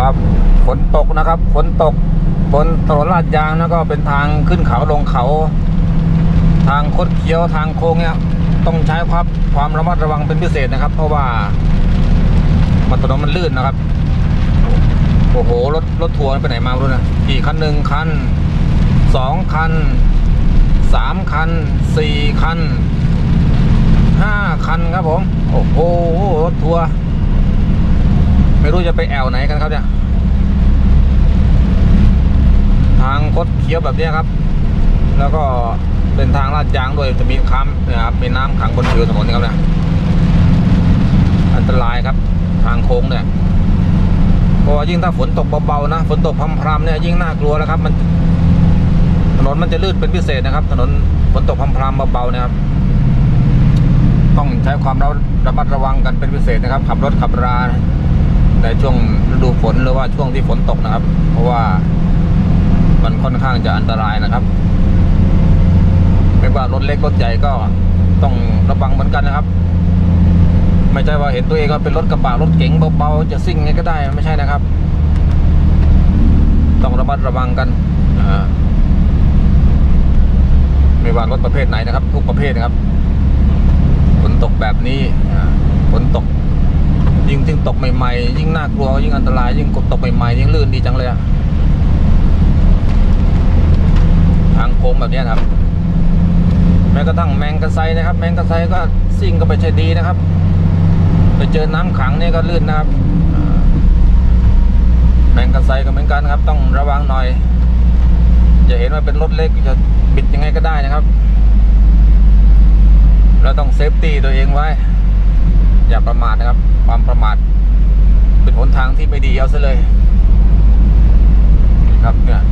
ครับฝนตกนะครับฝนตกบนถนนลาดยางแล้วก็เป็นทางขึ้นเขาลงเขา ทางคดเคี้ยวทางโค้งเนี่ยต้องใช้ความความระมัดระวังเป็นพิเศษนะครับ เพราะว่ามันถนนมันลื่นนะครับ โอ้โหรถรถทัวร์ไปไหนมารู้นะกี่คันหนึ่งคันสองคันสามคันสี่คันห้าคันครับผม โอ้โหรถทัวร์ ไม่รู้จะไปแอวไหนกันครับเนี่ย ทางคดเคี้ยวแบบนี้ครับ แล้วก็เป็นทางลาดยางด้วยจะมีค้ำนะครับมีน้ำขังบนผิวถนนนะครับเนี่ยอันตรายครับ ทางโค้งเนี่ยเพราะว่ายิ่งถ้าฝนตกเบาๆนะฝนตกพรำๆเนี่ยยิ่งน่ากลัวแล้วครับ มัน ถนนมันจะลื่นเป็นพิเศษนะครับ ถนนฝนตกพรำๆเบาๆนะครับต้องใช้ความระมัดระวังกันเป็นพิเศษนะครับ ขับรถขับรา ในช่วงฤดูฝนหรือว่าช่วงที่ฝนตกนะครับ เพราะว่ามันค่อนข้างจะอันตรายนะครับ ไม่ว่ารถเล็กรถใหญ่ก็ต้องระวังเหมือนกันนะครับ ไม่ใช่ว่าเห็นตัวเองว่าเป็นรถกระบะรถเก๋งเบาๆจะซิ่งไงก็ได้ไม่ใช่นะครับ ต้องระมัดระวังกันนะฮะไม่ว่ารถประเภทไหนนะครับ ทุกประเภทนะครับฝนตกแบบนี้ฝนตก ยิ่งยิ่งตกใหม่ๆยิ่งน่ากลัวยิ่งอันตราย ยิ่งตกใหม่ๆยิ่งลื่นดีจังเลยอะทางโค้งแบบนี้นะครับแม้กระทั่งแมงกระไซนะครับ แมงกระไซก็ซิ่งก็ไปใช่ดีนะครับ ไปเจอน้ำขังนี่ก็ลื่นนะครับแมงกระไซก็เหมือนกันครับ ต้องระวังหน่อยอย่าเห็นว่าเป็นรถเล็กจะบิดยังไงก็ได้นะครับเราต้องเซฟตี้ตัวเองไว้ อย่าประมาทนะครับ ความประมาด เป็นหนทางที่ไม่ดีเอาซะเลยนี่ครับเนี่ย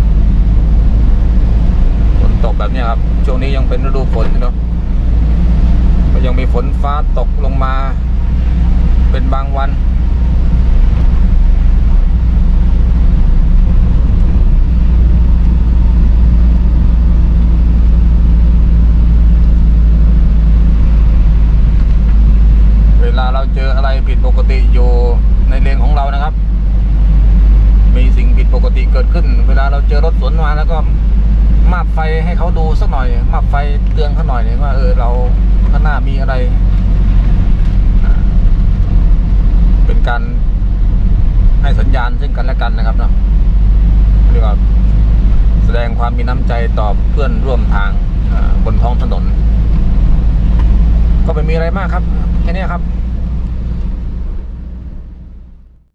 ฝนตกแบบนี้ครับ ช่วงนี้ยังเป็นฤดูฝนเนาะก็ยังมีฝนฟ้าตกลงมา เป็นบางวัน ลาเราเจออะไรผิดปกติอยู่ในเลนของเรานะครับ มีสิ่งผิดปกติเกิดขึ้น เวลาเราเจอรถสวนมาแล้วก็มาบไฟให้เขาดูสักหน่อย มาบไฟเตือนเขาหน่อยว่าเออเราข้างหน้ามีอะไร เป็นการให้สัญญาณซึ่งกันและกันนะครับเนาะเรียกว่าแสดงความมีน้ำใจต่อเพื่อนร่วมทางบนท้องถนน ก็ไม่มีอะไรมากครับ แค่นี้ครับ